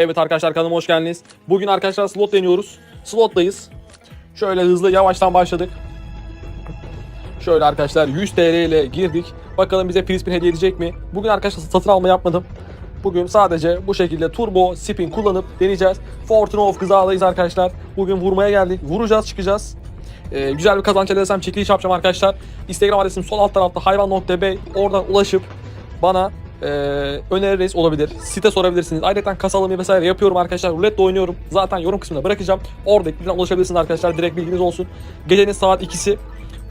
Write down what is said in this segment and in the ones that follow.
Evet arkadaşlar kanalıma hoş geldiniz. Bugün arkadaşlar slot deniyoruz. Slottayız. Şöyle hızlı yavaştan başladık. Şöyle arkadaşlar 100 TL ile girdik. Bakalım bize free spin hediye edecek mi? Bugün arkadaşlar satın alma yapmadım. Bugün sadece bu şekilde turbo spin kullanıp deneyeceğiz. Fortune of gızadayız arkadaşlar. Bugün vurmaya geldik. Vuracağız çıkacağız. Ee, güzel bir kazanç elde etsem çekiliş yapacağım arkadaşlar. Instagram adresim sol alt tarafta hayvan.b. Oradan ulaşıp bana e, öneriniz olabilir. Site sorabilirsiniz. Ayrıca kasa alımı vesaire yapıyorum arkadaşlar. Roulette oynuyorum. Zaten yorum kısmına bırakacağım. Orada birden ulaşabilirsiniz arkadaşlar. Direkt bilginiz olsun. Gecenin saat 2'si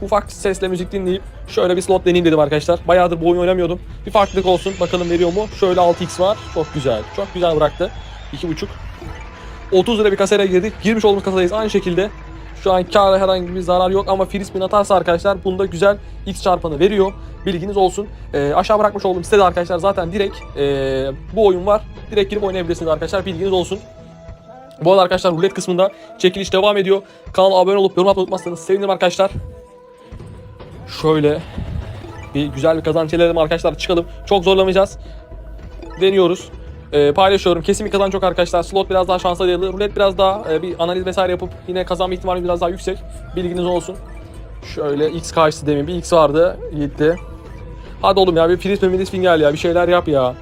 ufak sesle müzik dinleyip şöyle bir slot deneyeyim dedim arkadaşlar. Bayağıdır bu oyunu oynamıyordum. Bir farklılık olsun. Bakalım veriyor mu? Şöyle 6x var. Çok güzel. Çok güzel bıraktı. 2.5. 30 lira bir kasaya girdik. Girmiş olduğumuz kasadayız aynı şekilde. Şu an kâra herhangi bir zarar yok ama free spin atarsa arkadaşlar bunda güzel x çarpanı veriyor. Bilginiz olsun. Ee, aşağı bırakmış olduğum sitede arkadaşlar zaten direkt ee, bu oyun var. Direkt girip oynayabilirsiniz arkadaşlar. Bilginiz olsun. Bu arada arkadaşlar rulet kısmında çekiliş devam ediyor. Kanala abone olup yorum atmayı unutmazsanız sevinirim arkadaşlar. Şöyle bir güzel bir kazanç elde arkadaşlar. Çıkalım. Çok zorlamayacağız. Deniyoruz. Ee, paylaşıyorum. Kesin bir kazanç yok arkadaşlar. Slot biraz daha şanslı dayalı. Rulet biraz daha e, bir analiz vesaire yapıp yine kazanma ihtimali biraz daha yüksek. Bilginiz olsun. Şöyle X kaçtı demin. Bir X vardı. Gitti. Hadi oğlum ya bir Filiz Memilis Finger ya. Bir şeyler yap ya.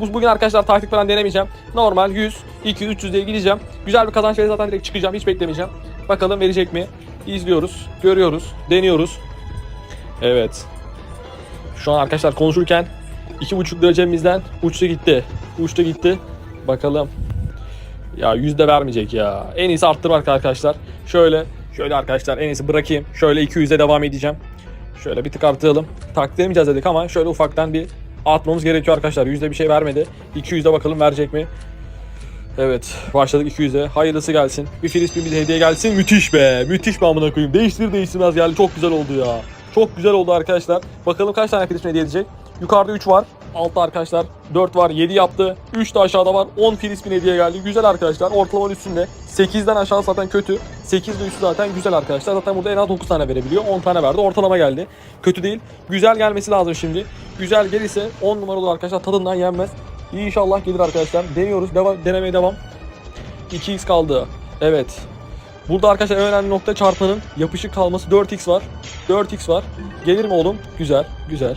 Bu- Bugün arkadaşlar taktik falan denemeyeceğim. Normal 100, 200, 300 diye gideceğim. Güzel bir kazanç verirse zaten direkt çıkacağım. Hiç beklemeyeceğim. Bakalım verecek mi? İzliyoruz, görüyoruz, deniyoruz. Evet. Şu an arkadaşlar konuşurken 2,5 lira cebimizden uçtu gitti. Uçtu gitti. Bakalım. Ya yüzde vermeyecek ya. En iyisi arttırmak arkadaşlar. Şöyle şöyle arkadaşlar en iyisi bırakayım. Şöyle 200'e devam edeceğim. Şöyle bir tık artıralım. Taklit edemeyeceğiz dedik ama şöyle ufaktan bir atmamız gerekiyor arkadaşlar. Yüzde bir şey vermedi. 200'e bakalım verecek mi? Evet başladık 200'e. Hayırlısı gelsin. Bir Filistin bir hediye gelsin. Müthiş be. Müthiş be amına koyayım. Değiştir değiştirmez geldi. Çok güzel oldu ya. Çok güzel oldu arkadaşlar. Bakalım kaç tane Filistin hediye edecek. Yukarıda 3 var. Altta arkadaşlar 4 var. 7 yaptı. 3 de aşağıda var. 10 Filistin hediye geldi. Güzel arkadaşlar. Ortalamanın üstünde. 8'den aşağı zaten kötü. 8 de üstü zaten güzel arkadaşlar. Zaten burada en az 9 tane verebiliyor. 10 tane verdi. Ortalama geldi. Kötü değil. Güzel gelmesi lazım şimdi. Güzel gelirse 10 numara olur arkadaşlar. Tadından yenmez. İnşallah gelir arkadaşlar. Deniyoruz. Devam, denemeye devam. 2x kaldı. Evet. Burada arkadaşlar en önemli nokta çarpanın yapışık kalması 4x var. 4x var. Gelir mi oğlum? Güzel, güzel.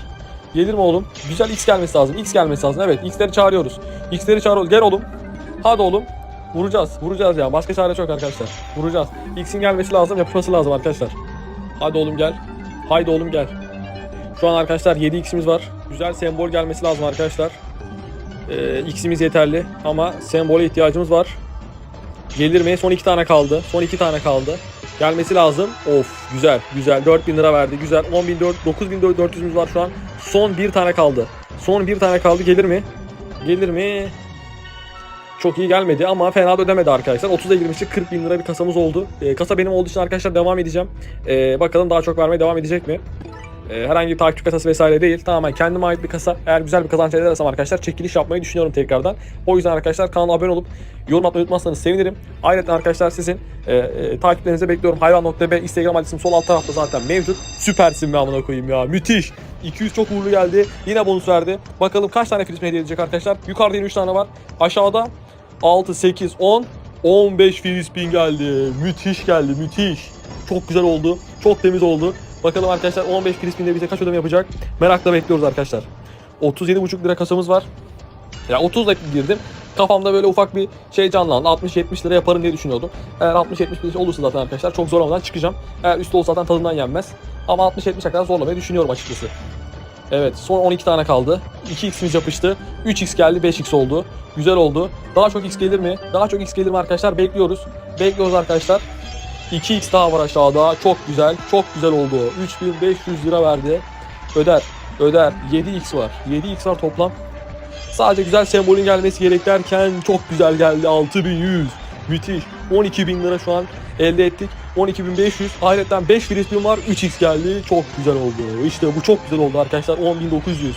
Gelir mi oğlum? Güzel x gelmesi lazım. X gelmesi lazım. Evet, x'leri çağırıyoruz. X'leri çağırıyoruz. Gel oğlum. Hadi oğlum. Vuracağız. Vuracağız ya. Başka çare yok arkadaşlar. Vuracağız. X'in gelmesi lazım. Yapışması lazım arkadaşlar. Hadi oğlum gel. Haydi oğlum gel. Şu an arkadaşlar 7x'imiz var. Güzel sembol gelmesi lazım arkadaşlar. Ee, x'imiz yeterli ama sembole ihtiyacımız var. Gelir mi? Son iki tane kaldı. Son iki tane kaldı. Gelmesi lazım. Of güzel güzel. 4000 lira verdi. Güzel. 10.400 9400'ümüz var şu an. Son bir tane kaldı. Son bir tane kaldı. Gelir mi? Gelir mi? Çok iyi gelmedi ama fena da ödemedi arkadaşlar. 30'a girmiştik. 40 bin lira bir kasamız oldu. Ee, kasa benim olduğu için arkadaşlar devam edeceğim. Ee, bakalım daha çok vermeye devam edecek mi? Ee, herhangi bir takip kasası vesaire değil. Tamamen kendime ait bir kasa. Eğer güzel bir kazanç elde edersem arkadaşlar çekiliş yapmayı düşünüyorum tekrardan. O yüzden arkadaşlar kanala abone olup yorum atmayı unutmazsanız sevinirim. Ayrıca arkadaşlar sizin e, e, takiplerinizi bekliyorum. Hayvan.b Instagram adresim sol alt tarafta zaten mevcut. Süpersin be amına koyayım ya. Müthiş. 200 çok uğurlu geldi. Yine bonus verdi. Bakalım kaç tane Filistin hediye edecek arkadaşlar. Yukarıda yine 3 tane var. Aşağıda 6, 8, 10, 15 Filistin geldi. Müthiş geldi. Müthiş. Çok güzel oldu. Çok temiz oldu. Bakalım arkadaşlar 15 Filistin'de bize kaç ödeme yapacak? Merakla bekliyoruz arkadaşlar. 37,5 lira kasamız var. Ya 30 da girdim. Kafamda böyle ufak bir şey canlandı. 60-70 lira yaparım diye düşünüyordum. Eğer 60-70 lira olursa zaten arkadaşlar çok zorlamadan çıkacağım. Eğer üstü olsa zaten tadından yenmez. Ama 60-70'e kadar zorlamayı düşünüyorum açıkçası. Evet son 12 tane kaldı. 2x'imiz yapıştı. 3x geldi 5x oldu. Güzel oldu. Daha çok x gelir mi? Daha çok x gelir mi arkadaşlar? Bekliyoruz. Bekliyoruz arkadaşlar. 2x daha var aşağıda. Çok güzel. Çok güzel oldu. 3500 lira verdi. Öder. Öder. 7x var. 7x var toplam. Sadece güzel sembolün gelmesi gerek derken çok güzel geldi. 6100. Müthiş. 12000 lira şu an elde ettik. 12500. Ayrıca 5 Filistin var. 3x geldi. Çok güzel oldu. İşte bu çok güzel oldu arkadaşlar. 10900.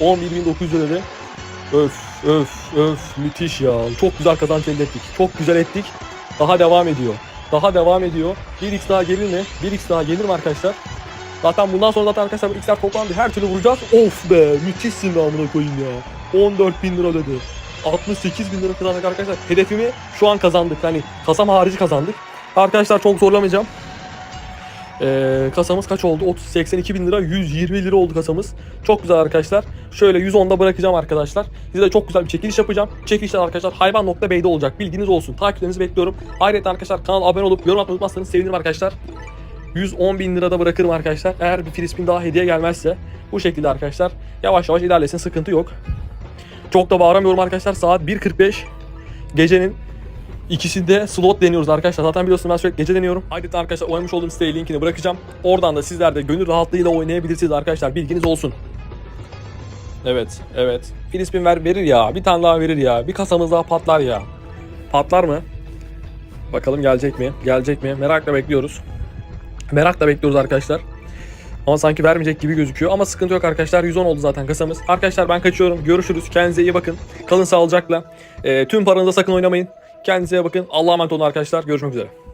11900 lira. Öf öf öf müthiş ya. Çok güzel kazanç elde ettik. Çok güzel ettik. Daha devam ediyor. Daha devam ediyor. 1x daha gelir mi? 1x daha gelir mi arkadaşlar? Zaten bundan sonra zaten arkadaşlar x'ler toplandı. Her türlü vuracağız. Of be müthişsin be amına koyayım ya. 14 bin lira dedi. 68 bin lira kazandık arkadaşlar. Hedefimi şu an kazandık. Hani kasam harici kazandık. Arkadaşlar çok zorlamayacağım. Ee, kasamız kaç oldu? 30, 82 bin lira, 120 lira oldu kasamız. Çok güzel arkadaşlar. Şöyle 110'da bırakacağım arkadaşlar. Size de çok güzel bir çekiliş yapacağım. Çekilişler arkadaşlar hayvan.b'de olacak. Bilginiz olsun. Takiplerinizi bekliyorum. Ayrıca arkadaşlar kanala abone olup yorum atmayı unutmazsanız sevinirim arkadaşlar. 110 bin lirada bırakırım arkadaşlar. Eğer bir Filispin daha hediye gelmezse bu şekilde arkadaşlar yavaş yavaş ilerlesin sıkıntı yok. Çok da bağıramıyorum arkadaşlar. Saat 1.45 gecenin İkisinde slot deniyoruz arkadaşlar. Zaten biliyorsunuz ben sürekli gece deniyorum. Ayrıca arkadaşlar oynamış olduğum siteye linkini bırakacağım. Oradan da sizler de gönül rahatlığıyla oynayabilirsiniz arkadaşlar. Bilginiz olsun. Evet, evet. Filispin ver, verir ya. Bir tane daha verir ya. Bir kasamız daha patlar ya. Patlar mı? Bakalım gelecek mi? Gelecek mi? Merakla bekliyoruz. Merakla bekliyoruz arkadaşlar. Ama sanki vermeyecek gibi gözüküyor. Ama sıkıntı yok arkadaşlar. 110 oldu zaten kasamız. Arkadaşlar ben kaçıyorum. Görüşürüz. Kendinize iyi bakın. Kalın sağlıcakla. Ee, tüm paranıza sakın oynamayın. Kendinize iyi bakın. Allah'a emanet olun arkadaşlar. Görüşmek üzere.